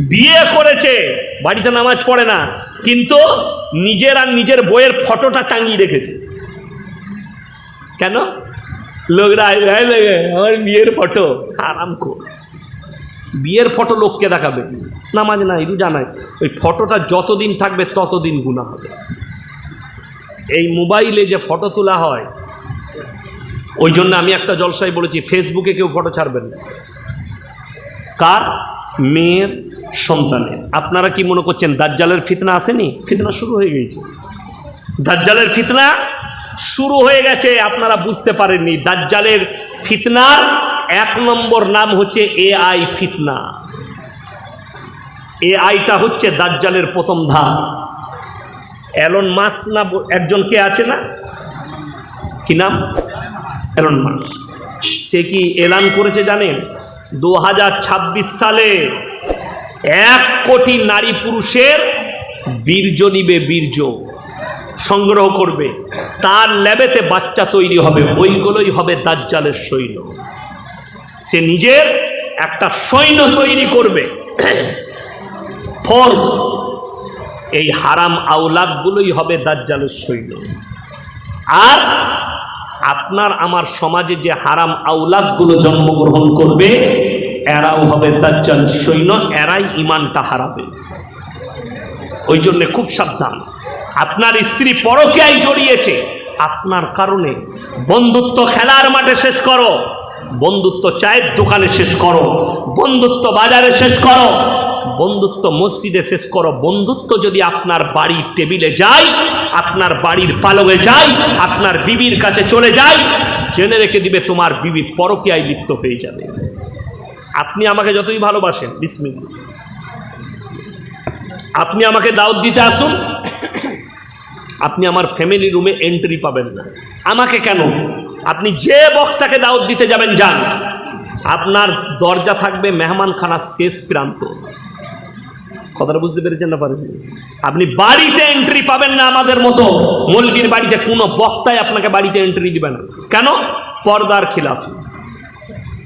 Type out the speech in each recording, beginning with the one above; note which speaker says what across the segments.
Speaker 1: বিয়ে করেছে বাড়িতে নামাজ পড়ে না কিন্তু নিজের আর নিজের বইয়ের ফটোটা টাঙিয়ে রেখেছে। কেন? লোকরা আসবে, "এই দেখে, আমার বিয়ের ফটো আরাম কর বিয়ের ফটো লোককে দেখাবে নামাজ নাই রোজা নাই ওই ফটোটা যতদিন থাকবে ততদিন গুণা হবে। এই মোবাইলে যে ফটো তোলা হয় ওই জন্য আমি একটা জলসায় বলেছি ফেসবুকে কেউ ফটো ছাড়বেন না। কার? মেয়ের সন্তানের। আপনারা কি মনে করছেন দাজ্জালের ফিতনা আসেনি? ফিতনা শুরু হয়ে গেছে দাজ্জালের ফিতনা শুরু হয়ে গেছে, আপনারা বুঝতে পারেননি। দাজ্জালের ফিতনার এক নম্বর নাম হচ্ছে এআই ফিতনা। এআইটা হচ্ছে দাজ্জালের প্রথম ধাপ। অ্যালন মাস না একজন কে আছে না? কি নাম? অ্যালন মাস সে কি এলান করেছে জানেন? দু হাজার ছাব্বিশ সালে এক কোটি নারী পুরুষের বীর্য নিবে, বীর্য সংগ্রহ করবে। তার ল্যাবেতে বাচ্চা তৈরি হবে ওইগুলোই হবে দাজ্জালের সৈন্য। সে নিজের একটা সৈন্য তৈরি করবে। ফলস, এই হারাম আওলাদগুলোই হবে দাজ্জালের সৈন্য। আর আপনার আমার সমাজে যে হারাম আওলাদগুলো জন্মগ্রহণ করবে, এরাও হবে দাজ্জাল সৈন্য, এরাই ইমানটা হারাবে। ওই জন্যে খুব সাবধান। আপনার স্ত্রী পরকেয়াই জড়িয়েছে, আপনার কারণে বন্ধুত্ব খেলার মাঠে শেষ করো, বন্ধুত্ব চায়ের দোকানে শেষ করো, বন্ধুত্ব বাজারে শেষ করো বন্ধুত্ব মসজিদে শেষ করো। বন্ধুত্ব যদি আপনার বাড়ির টেবিলে যায়, আপনার বাড়ির পালকে যায়, আপনার বিবির কাছে চলে যায়, জেনে রেখে দিবে তোমার বিবি পরকীয়ায় লিপ্ত হয়ে যাবে। আপনি আমাকে যতই ভালোবাসেন বিসমিল্লা আপনি আমাকে দাওয়াত দিতে আসুন, আপনি আমার ফ্যামিলি রুমে এন্ট্রি পাবেন না। আমাকে কেন? আপনি যে বক্তাকে দাওয়াত দিতে যাবেন, যান। আপনার দরজা থাকবে মেহমানখানার শেষ প্রান্ত। কথাটা বুঝতে পেরেছেন না পারেন আপনি বাড়িতে এন্ট্রি পাবেন না আমাদের মতো। মলবির বাড়িতে কোনো বক্তায় আপনাকে বাড়িতে এন্ট্রি দিবে না। কেন? পর্দার খিলাফ।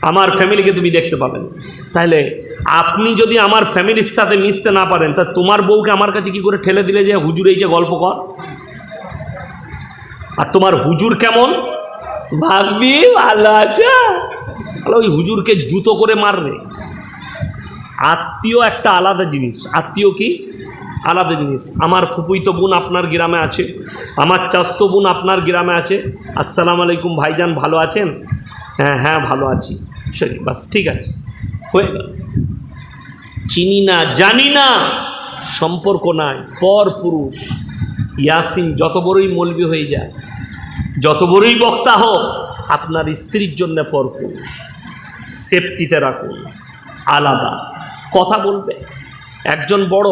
Speaker 1: আমার ফ্যামিলিকে তুমি দেখতে পাবেন। তাহলে আপনি যদি আমার ফ্যামিলির সাথে মিশতে না পারেন, তা তোমার বউকে আমার কাছে কি করে ঠেলে দিলে যে হুজুর এই যে গল্প কর? আর তোমার হুজুর কেমন? ভাববি ভালো আছে। ওই হুজুরকে জুতো করে মারবে। আত্মীয় একটা আলাদা জিনিস। আত্মীয় কি? আলাদা জিনিস। আমার ফুপুইতো বোন আপনার গ্রামে আছে। আমার চাস্তো বোন আপনার গ্রামে আছে। আসসালামু আলাইকুম ভাইজান, ভালো আছেন? হ্যাঁ হ্যাঁ ভালো আছি। সরি, বাস, ঠিক আছে। হয়ে গেল। চিনি না, জানি না। সম্পর্ক নাই। পর পুরুষ। ইয়াসিন, যত বড়ই মলবি হয়ে যায় যত বড়ই বক্তা হোক, আপনার স্ত্রীর জন্য পর পুরুষ। সেফটিতে রাখুন। আলাদা। কথা বলবে। একজন বড়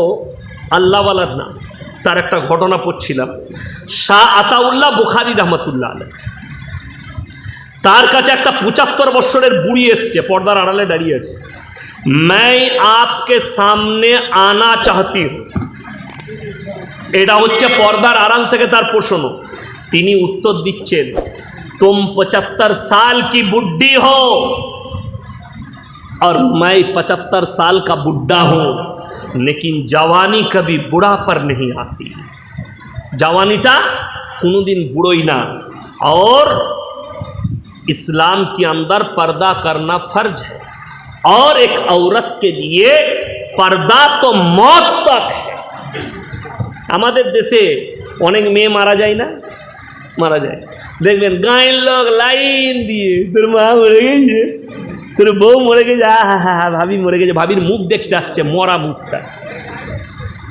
Speaker 1: আল্লাহওয়ালার নাম। তার একটা ঘটনা পড়ছিলাম। শাহ আতাউল্লাহ বুখারি রহমতুল্লাহ আলম তার কাছে একটা পঁচাত্তর বৎসরের বুড়ি এসছে, পর্দার আড়ালে দাঁড়িয়ে আছে। ম্যাই আপকে সামনে আনা চাহতি এটা হচ্ছে পর্দার আড়াল থেকে তার প্রশ্ন। তিনি উত্তর দিচ্ছেন, তুম পঁচাত্তর সাল কি বুড্ডি হোক और मैं पचहत्तर साल का बुढ़ा हूँ लेकिन जवानी कभी बुढ़ा पर नहीं आती जवानीटा কোনোদিন বুড়োই না और इस्लाम के अंदर पर्दा करना फर्ज है और एक औरत के लिए पर्दा तो मौत तक है আমাদের দেশে অনেক মেয়ে মারা যায় না মারা যায় দেখবেন গাঁয়ের লোক লাইন দিয়ে তোর মা মরে গেছে তোর বউ মরে গেছে, আহা, হা হা হা, ভাবি মরে গেছে, ভাবির মুখ দেখতে আসছে, মরা মুখটা।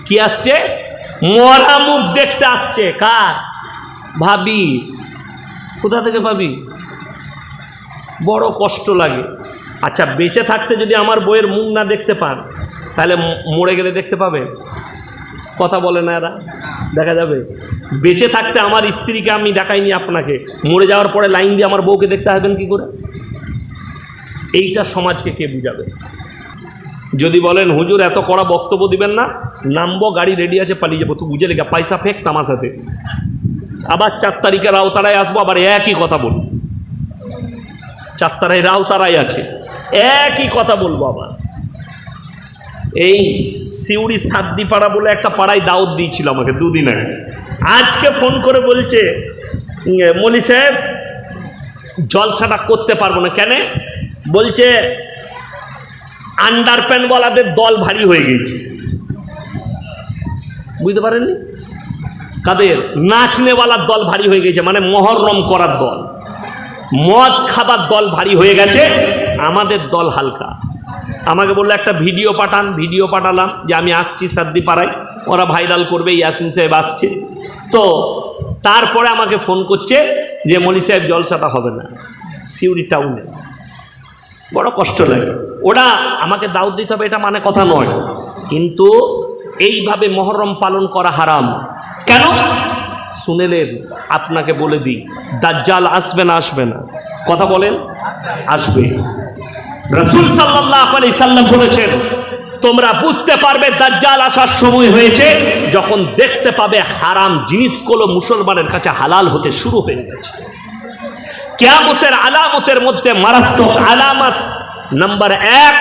Speaker 1: কি আসছে? মরা মুখ দেখতে আসছে, কার? ভাবি। কোথা থেকে ভাবি? বড় কষ্ট লাগে। আচ্ছা বেঁচে থাকতে যদি আমার বইয়ের মুখ না দেখতে পান, তাহলে মরে গেলে দেখতে পাবেন কথা বলে না এরা, দেখা যাবে। বেঁচে থাকতে আমার স্ত্রীকে আমি দেখাইনি আপনাকে। মরে যাওয়ার পরে লাইন দিয়ে আমার বউকে দেখতে হবেন কি করে? এইটা সমাজকে কে বুঝাবে? যদি বলেন, হুজুর, এত কড়া বক্তব্য দিবেন না, নামবো, গাড়ি রেডি আছে, পালিয়ে যাব, তুই বুঝে লেগে, পয়সা ফেক তামাশাতে আবার চার তারিখে রাউতারায় আসব, আবার একই কথা বলব। চার তারায় রাউতারায় আছে, একই কথা বলব আবার। এই সিউড়ি সাদ্দি পাড়া বলে একটা পাড়ায় দাওয়াত দিয়েছিল আমাকে দুদিন আগে। আজকে ফোন করে বলছে মলি সাহেব, জলসাটা করতে পারব না। কেন? বলছে আন্ডার প্যান্টওয়ালাদের দল ভারী হয়ে গেছে বুঝতে পারেননি? কাদের? নাচনেওয়ালার দল ভারী হয়ে গেছে মানে মহরম করার দল। মদ খাবার দল ভারী হয়ে গেছে, আমাদের দল হালকা। আমাকে বলল, একটা ভিডিও পাঠান, ভিডিও পাঠালাম যে আমি আসছি সাদ্দি পাড়ায় ওরা ভাইরাল করবে, ইয়াসিন সাহেব আসছে। তো তারপরে আমাকে ফোন করছে যে মলি সাহেব জলসাটা হবে না, সিউড়ি টাউনে বড় কষ্ট লাগে ওরা আমাকে দাউদ দিতে হবে, এটা মানে কথা নয়। কিন্তু এইভাবে মহরম পালন করা হারাম। কেন? শুনেলেন আপনাকে বলে দিই, দাজ্জাল আসবে না আসবে না। কথা বলেন, আসবে। রসুল সাল্লাহ আলি সাল্লাম বলেছেন, তোমরা বুঝতে পারবে দাজ্জাল আসার সময় হয়েছে, যখন দেখতে পাবে হারাম জিনিসগুলো মুসলমানের কাছে হালাল হতে শুরু হয়ে গেছে। কেয়ামতের আলামতের মধ্যে মারাত্মক আলামত। নাম্বার এক,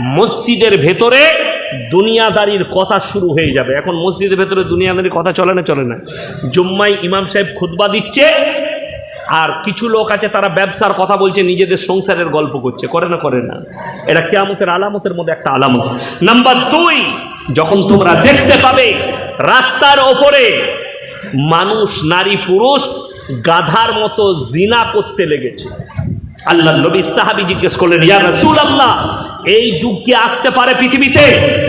Speaker 1: মসজিদের ভেতরে দুনিয়াদারির কথা শুরু হয়ে যাবে। এখন মসজিদের ভেতরে দুনিয়াদারির কথা চলে না চলে না। জুম্মাই ইমাম সাহেব খুতবা দিচ্ছে, আর কিছু লোক আছে তারা ব্যবসার কথা বলছে, নিজেদের সংসারের গল্প করছে। করে না করে না। এটা কেয়ামতের আলামতের মধ্যে একটা আলামত। নাম্বার দুই, যখন তোমরা দেখতে পাবে, রাস্তার ওপরে মানুষ, নারী, পুরুষ গাধার মতো জিনা করতে লেগেছে। আল্লাহ নবী সাহাবি জিজ্ঞেস করলেন, ইয়া রাসূল আল্লাহ এই যুগ কি আসতে পারে পৃথিবীতে?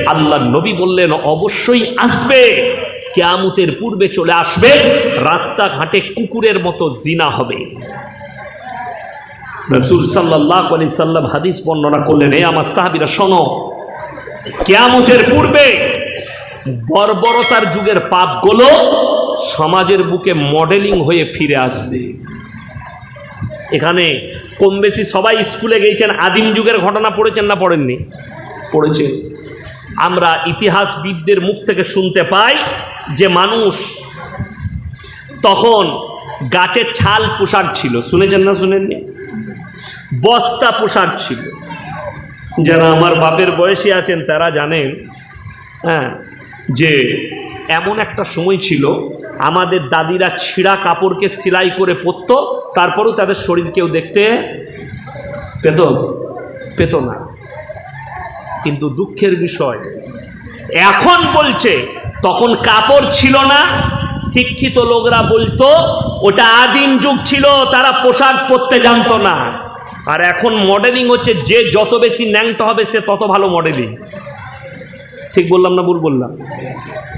Speaker 1: আল্লাহ নবী বললেন, অবশ্যই আসবে। কেয়ামতের পূর্বে চলে আসবে। রাস্তাঘাটে কুকুরের মতো জিনা হবে। রসুল সাল্লাহ আলি সাল্লাম হাদিস বর্ণনা করলেন এই আমার সাহাবিরা, শোনো, কেয়ামতের পূর্বে বর্বরতার যুগের পাপগুলো সমাজের বুকে মডেলিং হয়ে ফিরে আসবে। এখানে কম বেশি সবাই স্কুলে গিয়েছেন আদিম যুগের ঘটনা পড়েছেন না পড়েননি? পড়েছেন আমরা ইতিহাসবিদদের মুখ থেকে শুনতে পাই যে মানুষ তখন গাছের ছাল পোশাক ছিল। শুনেছেন না শুনেননি? বস্তা পোশাক ছিল। যারা আমার বাপের বয়সী আছেন তারা জানেন হ্যাঁ যে এমন একটা সময় ছিল আমাদের দাদিরা ছিঁড়া কাপড়কে সেলাই করে পরতো, তারপরেও তাদের শরীর কেউ দেখতে পেত পেত না। কিন্তু দুঃখের বিষয়, এখন বলছে, তখন কাপড় ছিল না, শিক্ষিত লোকরা বলতো, ওটা আদিম যুগ ছিল, তারা পোশাক পরতে জানতো না। আর এখন মডেলিং হচ্ছে, যে যত বেশি ন্যাংটা হবে, সে তত ভালো মডেলিং ঠিক বললাম না ভুল বললাম?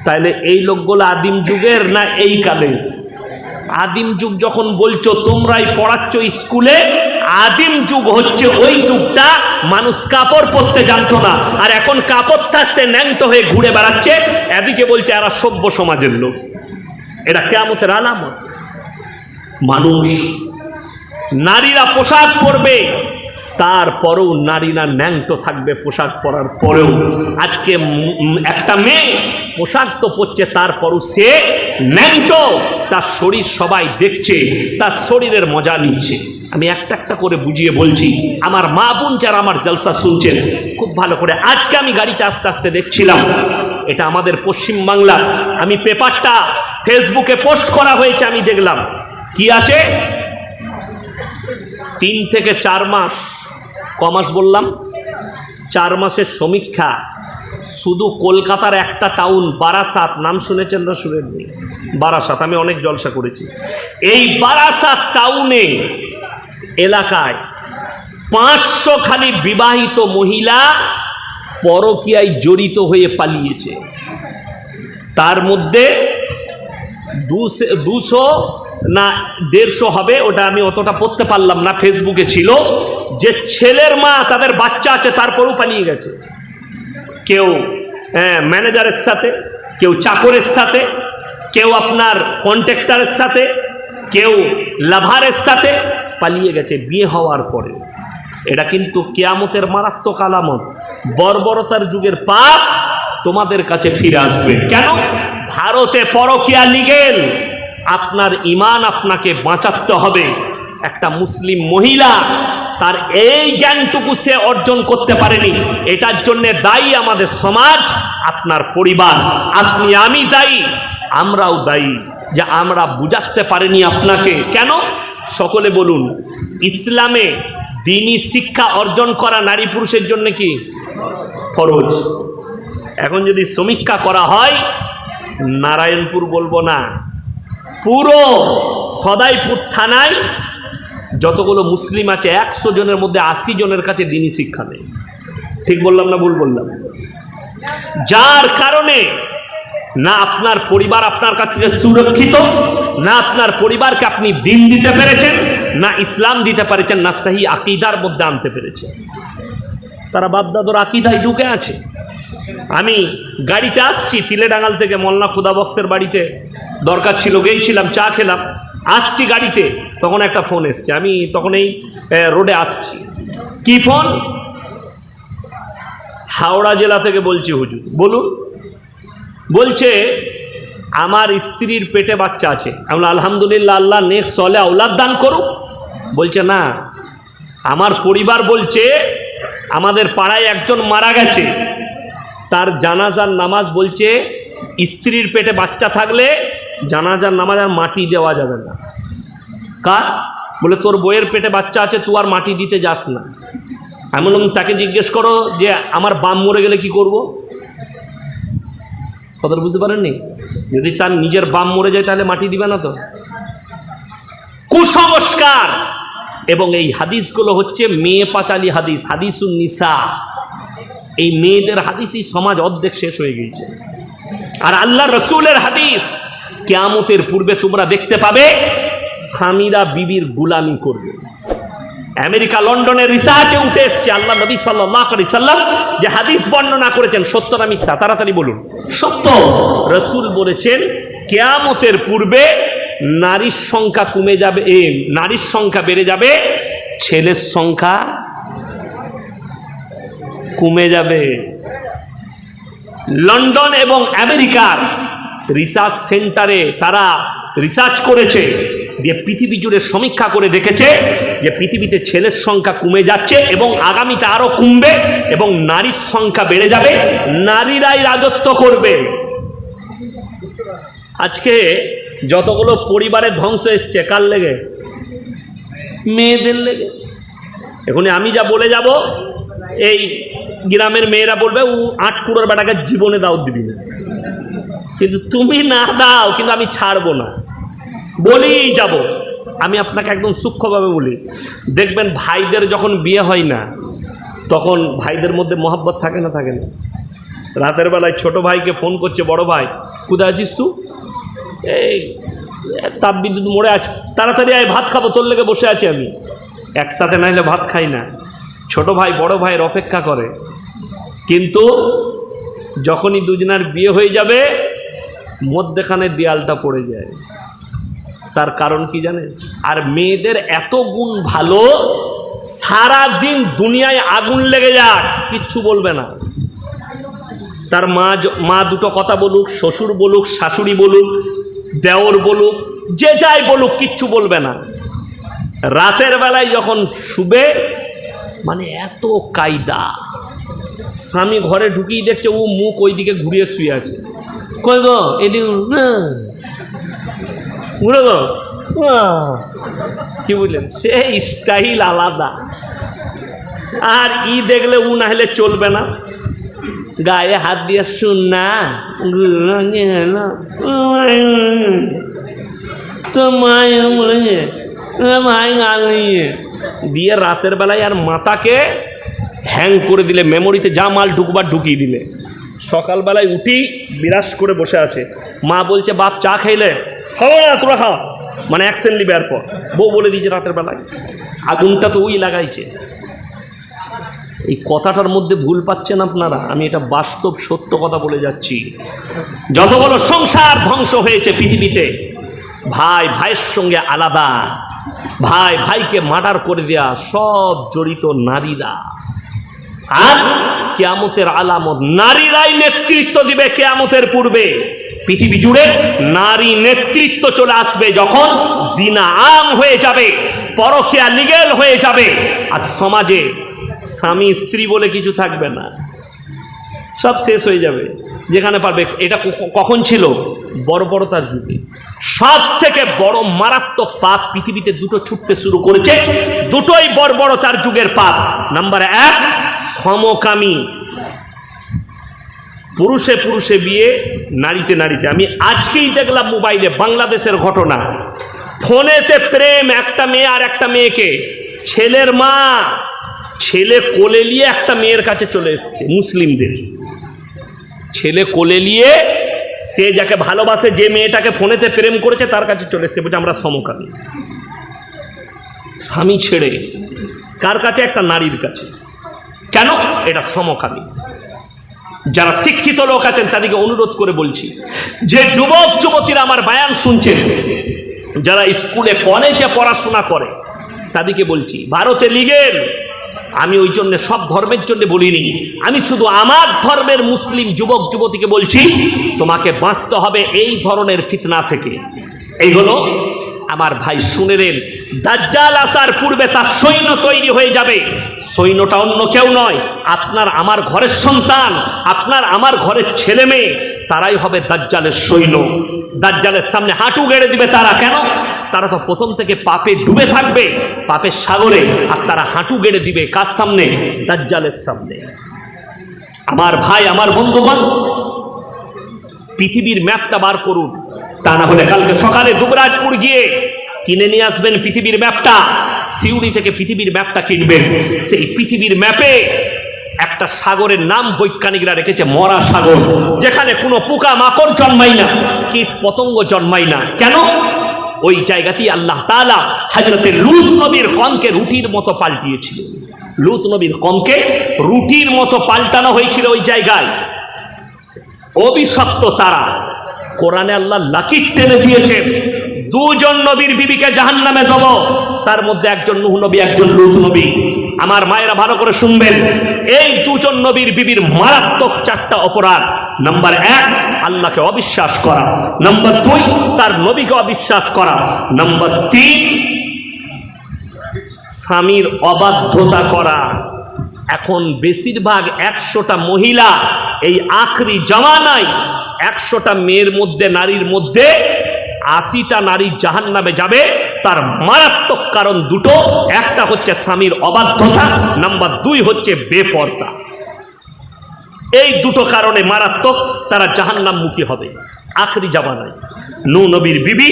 Speaker 1: তাইলে এই লোকগুলো আদিম যুগের না এই কালে আদিম যুগ যখন বলছো, তোমরাই পড়াচ্ছ স্কুলে, আদিম যুগ হচ্ছে ওই যুগটা মানুষ কাপড় পরতে জানতো না, আর এখন কাপড় থাকতে ন্যাংটো হয়ে ঘুরে বেড়াচ্ছে, এদিকে বলছে এরা সভ্য সমাজের লোক। এটা কেমতের আলামত। মানুষ, নারীরা পোশাক পরবে তারপরেও নারীরা ন্যাংটো থাকবে পোশাক পরার পরেও। আজকে একটা মেয়ে পোশাক তো পরছে, তারপরও সে ন্যাংটো। তার শরীর সবাই দেখছে, তার শরীরের মজা নিচ্ছে। আমি একটা একটা করে বুঝিয়ে বলছি, আমার মা বোন যারা আমার জলসা শুনছেন, খুব ভালো করে আজকে আমি গাড়িতে আস্তে আস্তে দেখছিলাম। এটা আমাদের পশ্চিম বাংলা। আমি পেপারটা ফেসবুকে পোস্ট করা হয়েছে, আমি দেখলাম। কি আছে? তিন থেকে চার মাস। মাস বললাম? চার মাসের সমীক্ষা। শুধু কলকাতার একটা টাউন বারাসাত। নাম শুনেছেন না শুনেননি বারাসাত। আমি অনেক জলসা করেছি। এই বারাসাত টাউনে এলাকায় পাঁচশো খালি বিবাহিত মহিলা পরকীয়ায় জড়িত হয়ে পালিয়েছে। তার মধ্যে দুশো না দেড়শো হবে ওটা আমি অতটা পড়তে পারলাম না ফেসবুকে ছিল। যে ছেলের মা তাদের বাচ্চা আছে তারপরেও পালিয়ে গেছে। কেউ হ্যাঁ, ম্যানেজারের সাথে কেউ চাকরের সাথে কেউ আপনার কন্ট্রাক্টরের সাথে কেউ লাভারের সাথে পালিয়ে গেছে বিয়ে হওয়ার পরে। এটা কিন্তু কেয়ামতের মারাত্মক আলামত। বর্বরতার যুগের পাপ তোমাদের কাছে ফিরে আসবে। কেন? ভারতে পরকিয়া লিগেল আপনার ইমান আপনাকে বাঁচাতে হবে। একটা মুসলিম মহিলা, তার এই জ্ঞানটুকু সে অর্জন করতে পারেনি। এটার জন্য দায়ী আমাদের সমাজ, আপনার পরিবার। আপনি, আমি দায়ী, আমরাও দায়ী। যে আমরা বুঝাতে পারিনি আপনাকে। কেন? সকলে বলুন, ইসলামে দিনী শিক্ষা অর্জন করা নারী পুরুষের জন্য কি? ফরজ। এখন যদি সমীক্ষা করা হয়, নারায়ণপুর বলব না। পুরো সদাইপুর থানায় যতগুলো মুসলিম আছে, একশো জনের মধ্যে আশি জনের কাছে দিনী শিক্ষা নেই। ঠিক বললাম না ভুল বললাম? যার কারণে না আপনার পরিবার আপনার কাছ থেকে সুরক্ষিত, না আপনার পরিবারকে আপনি দিন দিতে পেরেছেন, না ইসলাম দিতে পেরেছেন, না সেই আকিদার মধ্যে আনতে পেরেছেন। তারা বাপদাদর আকিদায় ঢুকে আছে। আমি গাড়িতে আসছি তিলেডাঙ্গাল থেকে মল্লা খুদা বক্সের বাড়িতে। দরকার ছিল গেছিলাম চা খেলাম। আসছি গাড়িতে, তখন একটা ফোন এসছে। আমি তখন এই রোডে আসছি। কি ফোন? হাওড়া জেলা থেকে বলছি হুজুর। বলুন। বলছে, আমার স্ত্রীর পেটে বাচ্চা আছে। আমরা আলহামদুলিল্লাহ, আল্লাহ নেক্সট সলে আউলাদ দান করুক। বলছে, না। আমার পরিবার বলছে আমাদের পাড়ায় একজন মারা গেছে। তার জানাজার নামাজ বলছে, স্ত্রীর পেটে বাচ্চা থাকলে জানাজার নামাজ আর মাটি দেওয়া যাবে না। কার? বলে, তোর বইয়ের পেটে বাচ্চা আছে, তুই আর মাটি দিতে যাস না। আমি বললাম তাকে জিজ্ঞেস করো যে, আমার বাম মরে গেলে কি করব? কথাটা বুঝতে পারেননি? যদি তার নিজের বাম মরে যায়, তাহলে মাটি দিবে না তো? কুসংস্কার! এবং এই হাদিসগুলো হচ্ছে মেয়ে পাঁচালি হাদিস, হাদিসুন নিসা। এই মেয়েদের হাদিসই সমাজ অর্ধেক শেষ হয়ে গিয়েছে। আর আল্লাহ রসুলের হাদিস, কেয়ামতের পূর্বে তোমরা দেখতে পাবে, স্বামীরা বিবির গুলামি করবে। আমেরিকা লন্ডনের রিসার্চে উঠে এসছে আল্লাহ নবী সাল্লাহ সাল্লাম যে হাদিস বর্ণনা করেছেন, সত্য না মিথ্যা? তাড়াতাড়ি বলুন। সত্য। রসুল বলেছেন, কেয়ামতের পূর্বে নারীর সংখ্যা কমে যাবে এ নারীর সংখ্যা বেড়ে যাবে, ছেলের সংখ্যা কমে যাবে। লন্ডন এবং আমেরিকার রিসার্চ সেন্টারে তারা রিসার্চ করেছে দিয়ে পৃথিবী জুড়ে সমীক্ষা করে দেখেছে যে পৃথিবীতে ছেলের সংখ্যা কমে যাচ্ছে এবং আগামীতে আরও কমবে এবং নারীর সংখ্যা বেড়ে যাবে। নারীরাই রাজত্ব করবে। আজকে যতগুলো পরিবারের ধ্বংস এসছে, কার লেগে? মেয়েদের লেগে। এখন আমি যা বলে যাব, এই গ্রামের মেয়েরা বলবে ও আট কুড়োর বেটাকে জীবনে দাও দিবি না। কিন্তু তুমি না দাও, কিন্তু আমি ছাড়বো না। বলেই যাব। আমি আপনাকে একদম সূক্ষ্মভাবে বলি, দেখবেন ভাইদের যখন বিয়ে হয় না, তখন ভাইদের মধ্যে মহাব্বত থাকে না থাকে না। রাতের বেলায় ছোট ভাইকে ফোন করছে, বড় ভাই, কোথায় আছিস তুই? এই তাপ বিদ্যুৎ আছে। তাড়াতাড়ি আয়, ভাত খাব, তোর লেগে বসে আছি আমি। একসাথে না হলে ভাত খাই না। ছোট ভাই, বড় ভাইয়ের অপেক্ষা করে। কিন্তু যখনই দুজনার বিয়ে হয়ে যাবে, মধ্যেখানে দেয়ালটা পড়ে যায়। তার কারণ কি জানে আর মেয়েদের এত গুণ ভালো সারা দিন দুনিয়ায় আগুন লেগে যাক, কিচ্ছু বলবে না। তার মা মা দুটো কথা বলুক, শ্বশুর বলুক, শাশুড়ি বলুক দেওর বলুক, যে যাই বলুক, কিচ্ছু বলবে না। রাতের বেলায় যখন শুবে মানে এত কায়দা। স্বামী ঘরে ঢুকিয়ে দেখছে, ও মুখ ওইদিকে ঘুরিয়ে শুয়ে আছে। কই গো, এদিকে ঘুরে গো। কি বুঝলেন সে স্টাইল আলাদা। আর ই দেখলে উ না হলে চলবে না। গায়ে হাত দিয়ে শুন না। তো মায় মাই গাল নিয়ে। দিয়ে রাতের বেলায় আর মাথাকে হ্যাং করে দিলে মেমোরিতে যা মাল ঢুকবার ঢুকিয়ে দিলে। সকালবেলায় উঠি বিরাস করে বসে আছে। মা বলছে, বাপ, চা খাইলে? খাব না, তোরা খাও মানে অ্যাকশন নিবে এরপর। বউ বলে দিয়েছে রাতের বেলায়। আগুনটা তো ওই লাগাইছে। এই কথাটার মধ্যে ভুল পাচ্ছেন আপনারা, আমি এটা বাস্তব সত্য কথা বলে যাচ্ছি। যতগুলো সংসার ধ্বংস হয়েছে পৃথিবীতে, ভাই ভাইয়ের সঙ্গে আলাদা, ভাই ভাইকে মার্ডার করে দেয়া সব জড়িত নারীরা। আর কেয়ামতের আলামত, নারীরাই নেতৃত্ব দিবে কেয়ামতের পূর্বে। পৃথিবী জুড়ে নারী নেতৃত্ব চলে আসবে যখন জিনা আম হয়ে যাবে, পরকিয়া লিগেল হয়ে যাবে। আর সমাজে স্বামী স্ত্রী বলে কিছু থাকবে না। সব শেষ হয়ে যাবে। যেখানে পারবে, এটা কখন ছিল? বড় বড় তার যুগে। সব থেকে বড় মারাত্মক পাপ পৃথিবীতে দুটো ছুটতে শুরু করেছে। দুটোই বড় বড় তার যুগের পাপ। নাম্বার এক, সমকামী। পুরুষে পুরুষে বিয়ে, নারীতে নারীতে। আমি আজকেই দেখলাম মোবাইলে বাংলাদেশের ঘটনা। ফোনেতে প্রেম একটা মেয়ে আর একটা মেয়েকে। ছেলের মা ছেলে কোলে নিয়ে একটা মেয়ের কাছে চলে এসছে, মুসলিমদের। ছেলে কোলে নিয়ে সে যাকে ভালোবাসে, যে মেয়েটাকে ফোনেতে প্রেম করেছে, তার কাছে চলে এসছে, বলছে, আমরা সমকামী। স্বামী ছেড়ে কার কাছে? একটা নারীর কাছে। কেন? এটা সমকামী। যারা শিক্ষিত লোক আছেন, তাদেরকে অনুরোধ করে বলছি, যে যুবক, যুবতীরা আমার বায়ান শুনছেন, যারা স্কুলে, কলেজে পড়াশোনা করে, তাদেরকে বলছি, ভারতে লিগেল আমি ওই জন্য সব ধর্মের জন্য বলিনি। আমি শুধু আমার ধর্মের মুসলিম যুবক যুবতীকে বলছি, তোমাকে বাঁচতে হবে এই ধরনের ফিতনা থেকে। এই হলো আমার ভাই শুনেলেন দাজ্জাল আসার পূর্বে তার সৈন্য তৈরি হয়ে যাবে। সৈন্যটা অন্য কেউ নয়, আপনার আমার ঘরের সন্তান, আপনার আমার ঘরের ছেলে মেয়ে, তারাই হবে দাজ্জালের সৈন্য। দাজ্জালের সামনে হাঁটু গেড়ে দিবে তারা। কেন? তারা তো প্রথম থেকে পাপে ডুবে থাকবে, পাপের সাগরে, আর তারা হাঁটু গেড়ে দিবে কার সামনে? দাজ্জালের সামনে। আমার ভাই, আমার বন্ধুগণ, পৃথিবীর ম্যাপটা বার করুন। তা না হলে কালকে সকালে দুবরাজপুর গিয়ে কিনে নিয়ে আসবেন পৃথিবীর ম্যাপটা। সিউড়ি থেকে পৃথিবীর ম্যাপটা কিনবেন। সেই পৃথিবীর ম্যাপে একটা সাগরের নাম বৈজ্ঞানিকরা রেখেছে মরা সাগর যেখানে কোনো পোকা মাকড় জন্মায় না, কীট পতঙ্গ জন্মায় না। কেন? ওই জায়গাতেই আল্লাহ তাআলা হাজরতের লুত নবীর কমকে রুটির মতো পাল্টিয়েছিল। লুত নবীর কমকে রুটির মতো পাল্টানো হয়েছিল ওই জায়গায়। অভিশপ্ত তারা কোরআনে আল্লাহ লাকির টেনে দিয়েছেন। দুজন নবীর বিবিকে জাহান নামে দেব, তার মধ্যে একজন নুহ নবী, একজন লুত নবী। আমার মায়েরা ভালো করে শুনবেন। এই দুজন নবীর বিবির মারাত্মক চারটা অপরাধ। নাম্বার এক, আল্লাহকে অবিশ্বাস করা। নাম্বার দুই, তার নবীকে অবিশ্বাস করা। নাম্বার তিন, স্বামীর অবাধ্যতা করা। এখন বেশিরভাগ একশোটা মহিলা এই আখরি জমানায় একশোটা মেয়ের মধ্যে, নারীর মধ্যে আশিটা নারী জাহান নামে যাবে। তার মারাত্মক কারণ দুটো। একটা হচ্ছে স্বামীর অবাধ্যতা, নাম্বার দুই হচ্ছে বেপর্দা। এই দুটো কারণে মারাত্মক তারা জাহান্নামমুখী হবে আখরি জামানায়। নু নবীর বিবি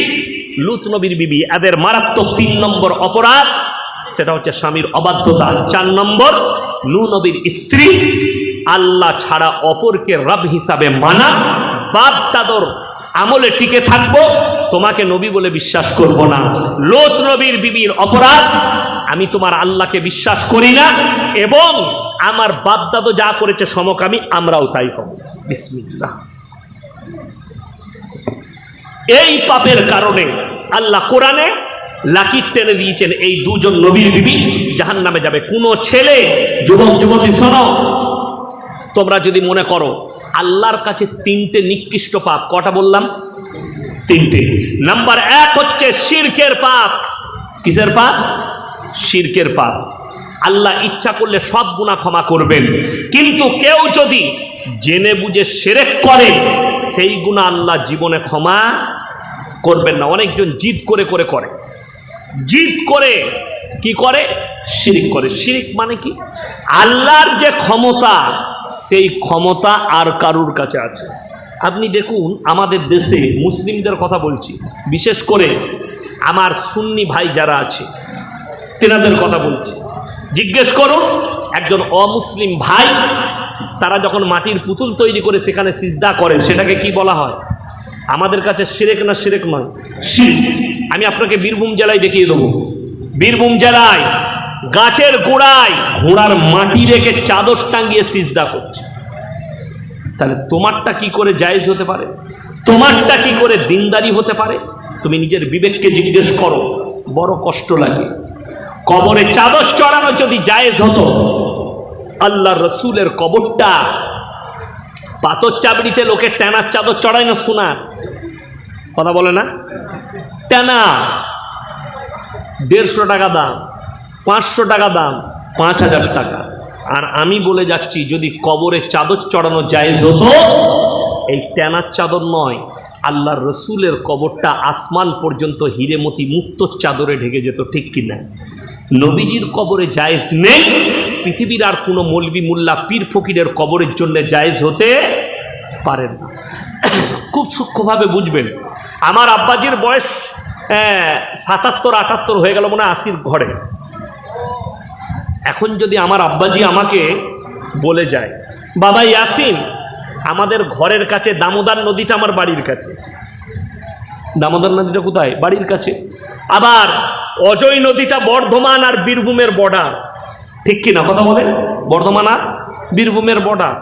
Speaker 1: লুত নবীর বিবি, এদের মারাত্মক তিন নম্বর অপরাধ সেটা হচ্ছে স্বামীর অবাধ্যতা। চার নম্বর নু নবীর স্ত্রী আল্লাহ ছাড়া অপরকে রব হিসাবে মানা। বাপ দাদর আমলে টিকে থাকব, তোমাকে নবী বলে বিশ্বাস করব না। লোত নবীর বিবির অপরাধ, আমি তোমার আল্লাহকে বিশ্বাস করি না এবং আমার বাপদাদো যা করেছে সমকামী, আমরাও তাই হব বিসমিল্লাহ। এই পাপের কারণে আল্লাহ কোরআনে লাকির টেনে দিয়েছেন এই দুজন নবীর বিবি। জাহান নামে যাবে। কোনো ছেলে, যুবক, যুবতী, শোনো, তোমরা যদি মনে করো আল্লাহর কাছে তিনটে নিকৃষ্ট পাপ, কটা বললাম? তিনটে। নাম্বার এক হচ্ছে শিরকের পাপ। কিসের পাপ? শিরকের পাপ। আল্লাহ ইচ্ছা করলে সব গুণা ক্ষমা করবেন। কিন্তু কেউ যদি জেনে বুঝে সেরেক করে, সেই গুণা আল্লাহ জীবনে ক্ষমা করবেন না। অনেকজন জিদ করে করে করে। জিদ করে, কি করে? শিরিক করে। শিরিক মানে কি? আল্লাহর যে ক্ষমতা, সেই ক্ষমতা আর কারুর কাছে আছে। আপনি দেখুন, আমাদের দেশে মুসলিমদের কথা বলছি। বিশেষ করে আমার সুন্নি ভাই যারা আছে, তেনাদের কথা বলছি। জিজ্ঞেস করুন, একজন অমুসলিম ভাই, তারা যখন মাটির পুতুল তৈরি করে সেখানে সিজদা করে, সেটাকে কি বলা হয়? আমাদের কাছে সিরেক না সিরেক নয়? শিরিক। আমি আপনাকে বীরভূম জেলায় দেখিয়ে দেবো। বীরভূম জেলায় গাছের গোড়ায় ঘোড়ার মাটি রেখে চাদর টাঙ্গিয়ে সিজদা করছে। তাহলে তোমারটা কি করে জায়েজ হতে পারে? তোমারটা কি করে দিনদারি হতে পারে? তুমি নিজের বিবেককে জিজ্ঞেস করো। বড় কষ্ট লাগে। কবরে চাদর চড়ানো যদি জায়েজ হতো আল্লাহ রসুলের কবরটা পাথর চাবড়িতে লোকে ট্যানার চাদর চড়ায় না সোনার? কথা বলে না? ট্যানা দেড়শো টাকা দাম, পাঁচশো টাকা দাম, পাঁচ হাজার টাকা। আর আমি বলে যাচ্ছি, যদি কবরে চাদর চড়ানো জায়েজ হতো, এই ট্যানার চাদর নয়, আল্লাহর রসুলের কবরটা আসমান পর্যন্ত হিরেমতি মুক্ত চাদরে ঢেকে যেত, ঠিক কিনা? নবীজির কবরে জায়েজ নেই, পৃথিবীর আর কোনো মলবি মোল্লা পীর ফকিরের কবরের জন্য জায়েজ হতে পারেন না। খুব সূক্ষ্মভাবে বুঝবেন, আমার আব্বাজির বয়স সাতাত্তর, আটাত্তর হয়ে গেল মনে হয় আশির ঘরে। এখন যদি আমার আব্বাজি আমাকে বলে যায়, বাবা ইয়াসিন, আমাদের ঘরের কাছে দামোদর নদীটা আমার বাড়ির কাছে। দামোদর নদীটা কোথায়? বাড়ির কাছে। আবার অজয় নদীটা বর্ধমান আর বীরভূমের বর্ডার ঠিক কি না কথা বলে? বর্ধমান আর বীরভূমের বর্ডার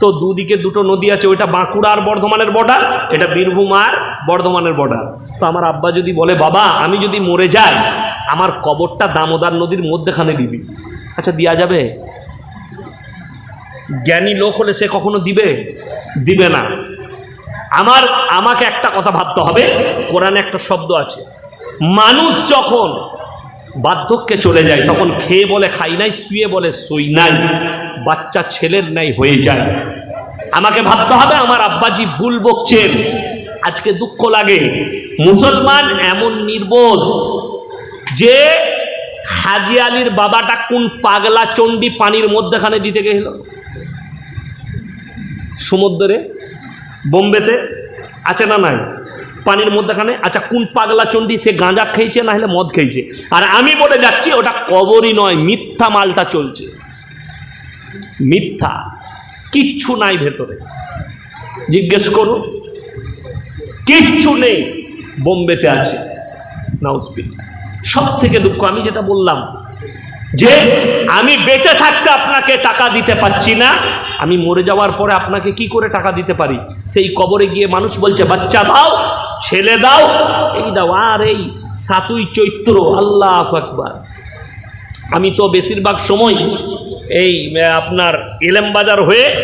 Speaker 1: তো দুদিকে দুটো নদী আছে, ওইটা বাঁকুড়া আর বর্ধমানের বর্ডার এটা বীরভূম আর বর্ধমানের বর্ডার তো আমার আব্বা যদি বলে, বাবা, আমি যদি মরে যাই, আমার কবরটা দামোদর নদীর মধ্যেখানে দিবি। আচ্ছা দেওয়া যাবে? জ্ঞানী লোক হলে সে কখনো দিবে? দিবে না। আমার, আমাকে একটা কথা ভাবতে হবে, কোরআনে একটা শব্দ আছে। মানুষ যখন বার্ধক্যে চলে যায়, তখন খেয়ে বলে খাই নাই, শুয়ে বলে সই নাই। বাচ্চা ছেলের নাই হয়ে যায়। আমাকে ভাবতে হবে আমার আব্বাজি ভুল বকছেন আজকে দুঃখ লাগে। মুসলমান এমন নির্বোধ যে হাজি আলীর বাবাটা কোন পাগলা চণ্ডী পানির মধ্যেখানে দিতে গেল? সমুদ্রে? বোম্বেতে? আছে না নাই? পানির মধ্যেখানে? আচ্ছা কোন পাগলা চণ্ডী সে গাঁজা খেয়েছে না হলে মদ খেয়েছে? আর আমি বলে যাচ্ছি ওটা কবরই নয় মিথ্যা মালটা চলছে। মিথ্যা, কিচ্ছু নাই ভেতরে। জিজ্ঞেস করো, কিচ্ছু নেই বোম্বেতে আছে। নাউজবিল সব থেকে দুঃখ, আমি যেটা বললাম, যে আমি বেঁচে থাকতে আপনাকে টাকা দিতে পারছি না, আমি মরে যাওয়ার পরে আপনাকে কি করে টাকা দিতে পারি? সেই কবরে গিয়ে মানুষ বলছে, বাচ্চা দাও, ছেলে দাও। এই দাও, আর এই সাতুই চৈত্র, আল্লাহ একবার আমি তো বেশিরভাগ সময় এই আপনার এলেমবাজার হয়ে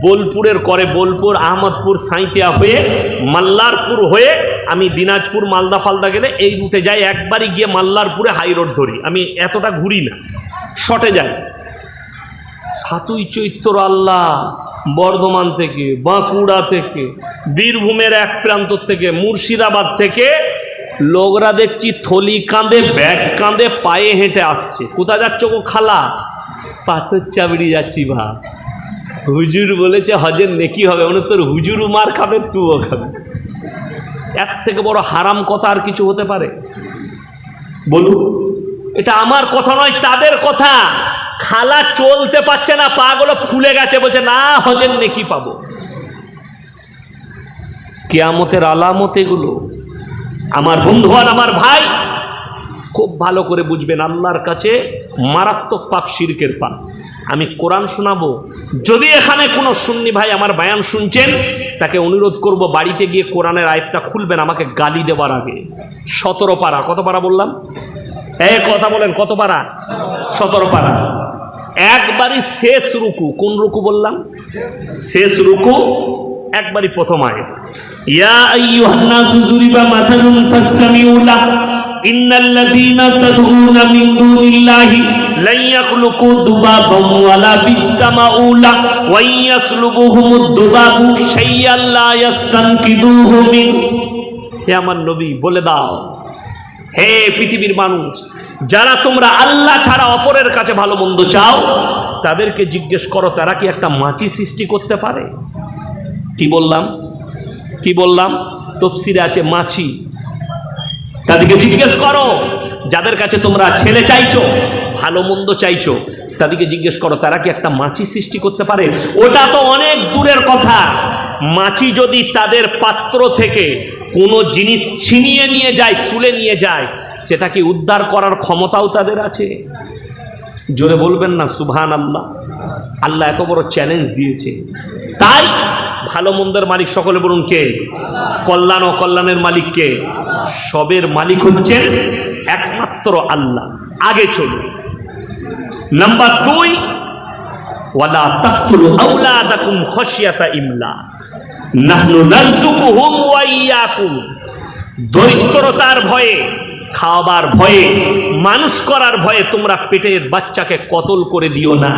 Speaker 1: বোলপুরের করে বোলপুর, আহমদপুর সাঁইতিয়া হয়ে মাল্লারপুর হয়ে আমি দিনাজপুর, মালদা, ফালদা গেলে এই রুটে যাই। একবারই গিয়ে মাল্লারপুরে হাই রোড ধরি। আমি এতটা ঘুরি না। শটে যাই। সাতুই চৈত্র আল্লাহ, বর্ধমান থেকে, বাঁকুড়া থেকে, বীরভূমের এক প্রান্ত থেকে, মুর্শিদাবাদ থেকে লোকরা দেখছি থলি কাঁধে, ব্যাগ কাঁধে, পায়ে হেঁটে আসছে। কোথা যাচ্ছ গো খালা? পাথর চাবড়ি যাচ্ছি ভা। হুজুর বলেছে হজের নেকি হবে মানে তোর হুজুরও মার খাবে তুও খাবে। এর থেকে বড় হারাম কথা আর কিছু হতে পারে? বলুন। এটা আমার কথা নয় তাদের কথা। খালা চলতে পারছে না পাগুলো ফুলে গেছে বলছে না হজের নেকি পাবো। কেয়ামতের আলামত এগুলো। আমার বন্ধু আর আমার ভাই খুব ভালো করে বুঝবেন আল্লাহর কাছে মারাত্মক পাপ শিরকের পাপ। আমি কোরআন শোনাবো। যদি এখানে কোনো সুন্নি ভাই আমার বায়ান শুনছেন তাকে অনুরোধ করব বাড়িতে গিয়ে কোরআনের আয়তটা খুলবেন আমাকে গালি দেওয়ার আগে। সতেরো পারা। কত পারা বললাম? এ কথা বলেন কত পারা? সতেরো পারা। একবারই শেষ রুকু। কোন রুকু বললাম? শেষ রুকু একবারই প্রথম আয় ইয়া আইয়ুহান নাসু যুরিবা মাথালুন ফাসতামিউ লাহ। ইন্নাল লাযীনা তাদউনা মিন দুনিল্লাহি লান ইয়াখলুকু দুবাবান ওয়ালা বিজতামাউ লাহ ওয়া ইয়াসলুবুহুমুদ দুবাবু শাইয়ান লা ইয়াস্তানকিদুহু মিন। হে আমার নবী, বলে দাও। হে পৃথিবীর মানুষ, যারা তোমরা আল্লাহ ছাড়া অপরের কাছে ভালো মন্দ চাও, তাদেরকে জিজ্ঞেস করো, তারা কি একটা মাছি সৃষ্টি করতে পারে? কি বললাম? কি বললাম? তফসিরে আছে মাছি। তাদেরকে জিজ্ঞেস করো, যাদের কাছে তোমরা ছেলে চাইছো, ভালো মন্দ চাইছো, তাদেরকে জিজ্ঞেস করো, তারা কি একটা মাছি সৃষ্টি করতে পারে? ওটা তো অনেক দূরের কথা। মাছি যদি তাদের পাত্র থেকে কোনো জিনিস ছিনিয়ে নিয়ে যায়, তুলে নিয়ে যায় সেটাকে উদ্ধার করার ক্ষমতাও তাদের আছে? জোরে বলবেন না সুবহান আল্লাহ আল্লাহ এত বড় চ্যালেঞ্জ দিয়েছে। তাই ভালো মন্দের মালিক সকলে বলুন কে? কল্যাণ ও কল্যাণের মালিক কে? সবের মালিক হচ্ছেন একমাত্র আল্লাহ। আগে চলুন। নাম্বার দুই, ওয়ালা তাকতুলু আওলাদাকুম খশিয়াতা ইমলা। নাহনু নারযুকুহুম ওয়া ইয়াকুম। দরিদ্রতার ভয়ে, খাওয়াবার ভয়ে, মানুষ করার ভয়ে তোমরা পেটের বাচ্চাকে কতল করে দিও না।